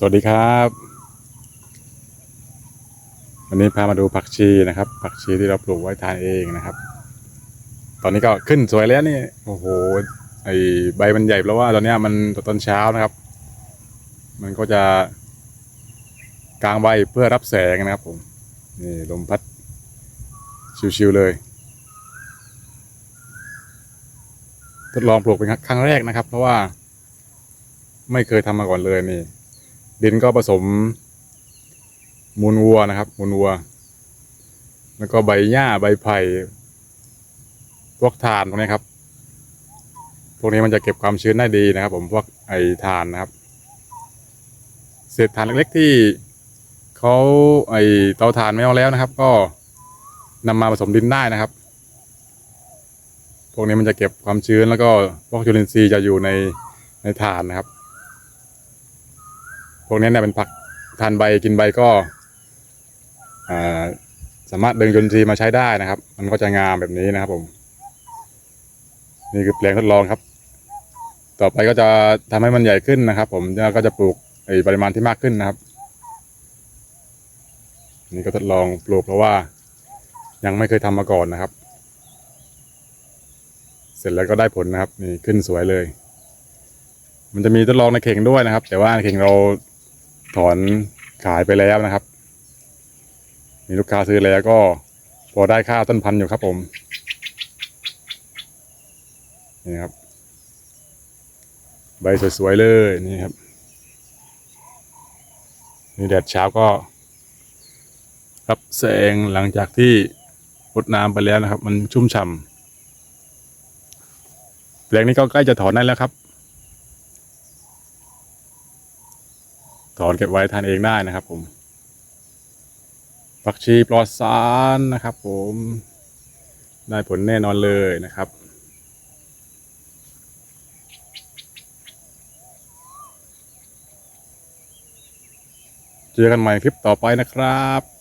สวัสดีครับ วันนี้พามาดูผักชีนะครับ ผักชีที่เราปลูกไว้ทานเองนะครับ ตอนนี้ก็ขึ้นสวยแล้วนี่โอ้โหไอใบมันใหญ่เพราะว่าตอนนี้มันตอนเช้านะครับ มันก็จะกลางใบเพื่อรับแสงนะครับผมนี่ลมพัดชิวๆเลย ทดลองปลูกเป็นครั้งแรกนะครับ เพราะว่าไม่เคยทำมาก่อนเลยนี่ ดินก็ผสม มูลวัวนะครับ มูลวัว แล้วก็ใบหญ้าใบไผ่พวกถ่านพวกนี้ครับ พวกนี้มันจะเก็บความชื้นได้ดีนะครับ ผมพวกไอถ่านนะครับ เศษถ่านเล็กๆที่เขาไอเตาถ่านไม่เอาแล้วนะครับ ก็นำมาผสมดินได้นะครับ พวกนี้มันจะเก็บความชื้นแล้วก็พวกจุลินทรีย์จะอยู่ในในถ่านนะครับ พวกนี้เนี่ยเป็นผักทานใบกินใบก็สามารถดึงจุลินทรีย์มาใช้ได้นะครับ มันก็จะงามแบบนี้นะครับผม นี่คือแปลงทดลองครับ ต่อไปก็จะทำให้มันใหญ่ขึ้นนะครับ ผมแล้วก็จะปลูกปริมาณที่มากขึ้นนะครับ นี่ก็ทดลองปลูกเพราะว่า ยังไม่เคยทำมาก่อนนะครับ เสร็จแล้วก็ได้ผลนะครับ นี่ขึ้นสวยเลย มันจะมีทดลองในเข่งด้วยนะครับ แต่ว่าในเข่งเรา ถอนขายไปแล้วนะครับ มีลูกค้าซื้อแล้วก็พอได้ค่าต้นพันธุ์อยู่ครับผม นี่ครับ ใบสวยๆเลยนี่ครับ นี่แดดเช้าก็ รับแสงหลังจากที่รดน้ำไปแล้วนะครับ มันชุ่มฉ่ำแปลงนี้ก็ใกล้จะถอนได้แล้วครับ ถอนเก็บไว้ทานเองได้นะครับ ผมผักชีปลอดสารนะครับ ผมได้ผลแน่นอนเลยนะครับเจอกันใหม่คลิปต่อไปนะครับ